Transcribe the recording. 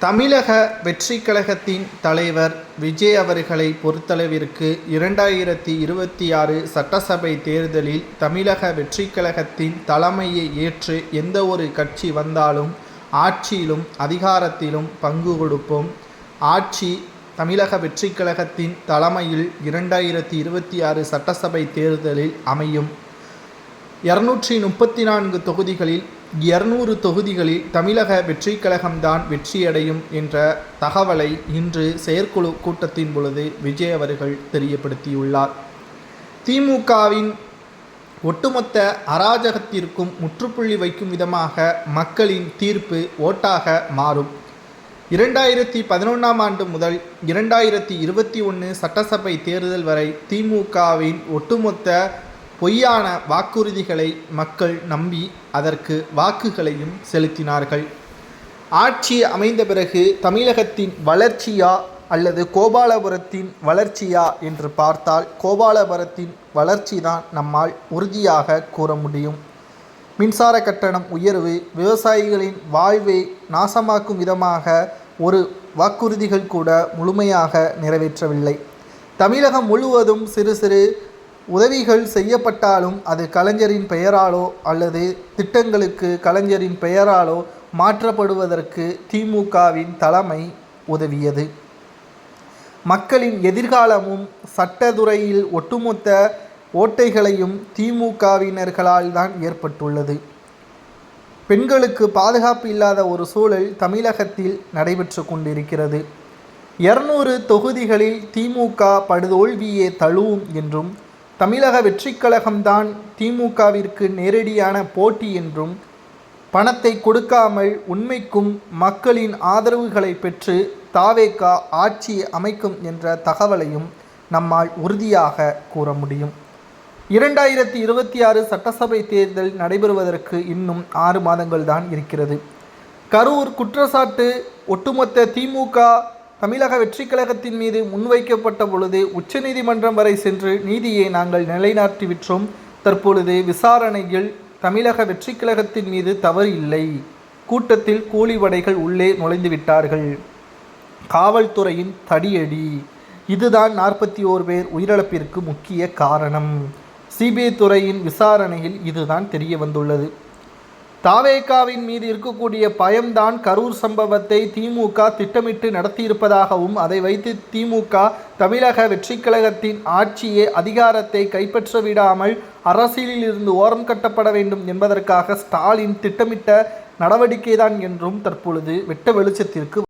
தமிழக வெற்றி கழகத்தின் தலைவர் விஜய் அவர்களை பொறுத்தளவிற்கு இரண்டாயிரத்தி இருபத்தி ஆறு சட்டசபை தேர்தலில் தமிழக வெற்றி கழகத்தின் தலைமையை ஏற்று எந்த ஒரு கட்சி வந்தாலும் ஆட்சியிலும் அதிகாரத்திலும் பங்கு கொடுப்போம். ஆட்சி தமிழக வெற்றி கழகத்தின் தலைமையில் இரண்டாயிரத்தி இருபத்தி ஆறு சட்டசபை தேர்தலில் அமையும். இருநூற்றி முப்பத்தி நான்கு தொகுதிகளில் இருநூறு தொகுதிகளில் தமிழக வெற்றி கழகம்தான் வெற்றியடையும் என்ற தகவலை இன்று செயற்குழு கூட்டத்தின் பொழுது விஜய் அவர்கள் தெரியப்படுத்தியுள்ளார். திமுகவின் ஒட்டுமொத்த அராஜகத்திற்கும் முற்றுப்புள்ளி வைக்கும் விதமாக மக்களின் தீர்ப்பு ஓட்டாக மாறும். இரண்டாயிரத்தி பதினொன்றாம் ஆண்டு முதல் இரண்டாயிரத்தி இருபத்தி ஒன்று சட்டசபை தேர்தல் வரை திமுகவின் ஒட்டுமொத்த பொய்யான வாக்குறுதிகளை மக்கள் நம்பி அதற்கு வாக்குகளையும் செலுத்தினார்கள். ஆட்சி அமைந்த பிறகு தமிழகத்தின் வளர்ச்சியா அல்லது கோபாலபுரத்தின் வளர்ச்சியா என்று பார்த்தால் கோபாலபுரத்தின் வளர்ச்சி தான் நம்மால் உறுதியாக கூற முடியும். மின்சார கட்டணம் உயர்வு விவசாயிகளின் வாழ்வை நாசமாக்கும் விதமாக ஒரு வாக்குறுதிகள் கூட முழுமையாக நிறைவேற்றவில்லை. தமிழகம் முழுவதும் சிறு சிறு உதவிகள் செய்யப்பட்டாலும் அது கலைஞரின் பெயராலோ அல்லது திட்டங்களுக்கு கலைஞரின் பெயராலோ மாற்றப்படுவதற்கு திமுகவின் தலைமை உதவியது. மக்களின் எதிர்காலமும் சட்டத்துறையில் ஒட்டுமொத்த ஓட்டைகளையும் திமுகவினர்களால் தான் ஏற்பட்டுள்ளது. பெண்களுக்கு பாதுகாப்பு இல்லாத ஒரு சூழல் தமிழகத்தில் நடைபெற்று கொண்டிருக்கிறது. இருநூறு தொகுதிகளில் திமுக படுதோல்வியே தழுவும் என்றும் தமிழக வெற்றிக் கழகம்தான் திமுகவிற்கு நேரடியான போட்டி என்றும் பணத்தை கொடுக்காமல் உண்மைக்கும் மக்களின் ஆதரவுகளை பெற்று தாவேகா ஆட்சி அமைக்கும் என்ற தகவலையும் நம்மால் உறுதியாக கூற முடியும். இரண்டாயிரத்தி இருபத்தி ஆறு சட்டசபை தேர்தல் நடைபெறுவதற்கு இன்னும் ஆறு மாதங்கள் தான் இருக்கிறது. கரூர் குற்றச்சாட்டு ஒட்டுமொத்த திமுக தமிழக வெற்றிக் கழகத்தின் மீது முன்வைக்கப்பட்ட பொழுது உச்சநீதிமன்றம் வரை சென்று நீதியை நாங்கள் நிலைநாட்டி விற்றோம் தற்பொழுது விசாரணையில் தமிழக வெற்றிக் கழகத்தின் மீது தவறு இல்லை. கூட்டத்தில் கூலிவடைகள் உள்ளே நுழைந்து விட்டார்கள் காவல்துறையின் தடியடி. இதுதான் நாற்பத்தி ஓர் பேர் உயிரிழப்பிற்கு முக்கிய காரணம். சிபிஐ துறையின் விசாரணையில் இதுதான் தெரிய வந்துள்ளது தாவேகாவின் மீது இருக்கக்கூடிய பயம்தான் கரூர் சம்பவத்தை திமுக திட்டமிட்டு நடத்தியிருப்பதாகவும் அதை வைத்து திமுக தமிழக வெற்றிக் கழகத்தின் ஆட்சியே அதிகாரத்தை கைப்பற்ற விடாமல் அரசியலில் இருந்து ஓரம் கட்டப்பட வேண்டும் என்பதற்காக ஸ்டாலின் திட்டமிட்ட நடவடிக்கைதான் என்றும் தற்பொழுது வெட்ட வெளிச்சத்திற்கு